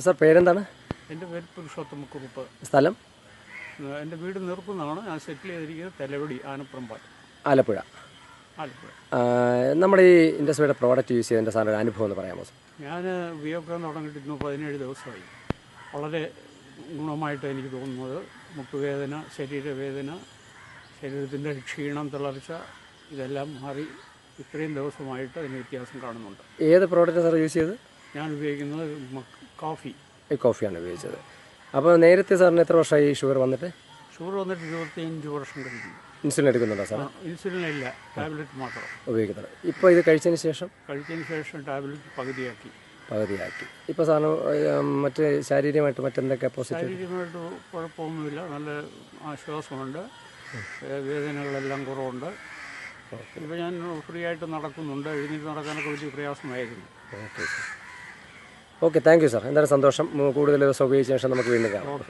Sir പേരെന്താണ്? എന്റെ പേര് പുരുഷോത്തമ കുറുപ്പ്. സ്ഥലം? എന്റെ വീട് നിർക്കുന്നതാണ്. ഞാൻ സെറ്റിൽ ചെയ്തിരിക്കുന്നത് തെലവടി ആനപ്പുറമ്പാൽ ആലപ്പുഴ. ആലപ്പുഴ. നമ്മുടെ ഈ ഇൻഡസ്ട്രിയുടെ പ്രോഡക്റ്റ് യൂസ് ചെയ്തതിന്റെ സാറിന്റെ അനുഭവം എന്ന് പറയാമോ സാർ? ഞാൻ ഉപയോഗിക്കാൻ തുടങ്ങിയിട്ട് ഇന്ന് പതിനേഴ് ദിവസമായി. വളരെ ഗുണമായിട്ട് എനിക്ക് തോന്നുന്നത്. മുട്ടുവേദന ശരീരവേദന ശരീരത്തിന്റെ ക്ഷീണം തളർച്ച ഇതെല്ലാം മാറി ഇത്രയും ദിവസമായിട്ട് അതിന് വ്യത്യാസം കാണുന്നുണ്ട്. ഏത് പ്രോഡക്റ്റ് സാർ യൂസ് ചെയ്തത്? ഞാൻ ഉപയോഗിക്കുന്നത് കോഫി ഈ കോഫിയാണ് ഉപയോഗിച്ചത്. അപ്പോൾ നേരത്തെ സാറിന് എത്ര വർഷമായി ഷുഗർ വന്നിട്ട്? ഷുഗർ വന്നിട്ട് ഇരുപത്തിയഞ്ച് വർഷം കഴിഞ്ഞു. ഇൻസുലിൻ എടുക്കുന്നുണ്ടോ സാർ ഇൻസുലിൻ ഇല്ല. ടാബ്ലറ്റ് മാത്രം. ഉപയോഗിക്കുന്നത് ഇപ്പോൾ ഇത് കഴിച്ചതിന് ശേഷം? കഴിച്ചതിന് ശേഷം ടാബ്ലറ്റ് പകുതിയാക്കി. പകുതിയാക്കി. ഇപ്പോൾ സാറിന് മറ്റ് ശാരീരികമായിട്ട് മറ്റെന്തൊക്കെ പോസിറ്റീവ് ശാരീരികമായിട്ട് കുഴപ്പമൊന്നുമില്ല. നല്ല ആശ്വാസമുണ്ട്. വേദനകളെല്ലാം കുറവുണ്ട്. ഇപ്പോൾ ഞാൻ ഫ്രീ ആയിട്ട് നടക്കുന്നുണ്ട്. എഴുന്നേറ്റ് നടക്കാനൊക്കെ വലിയ പ്രയാസമായിരുന്നു. Okay sir. Okay thank you sir എന്തായാലും സന്തോഷം. കൂടുതൽ ദിവസം ഉപയോഗിച്ച ശേഷം നമുക്ക് വീണ്ടും കാണാം.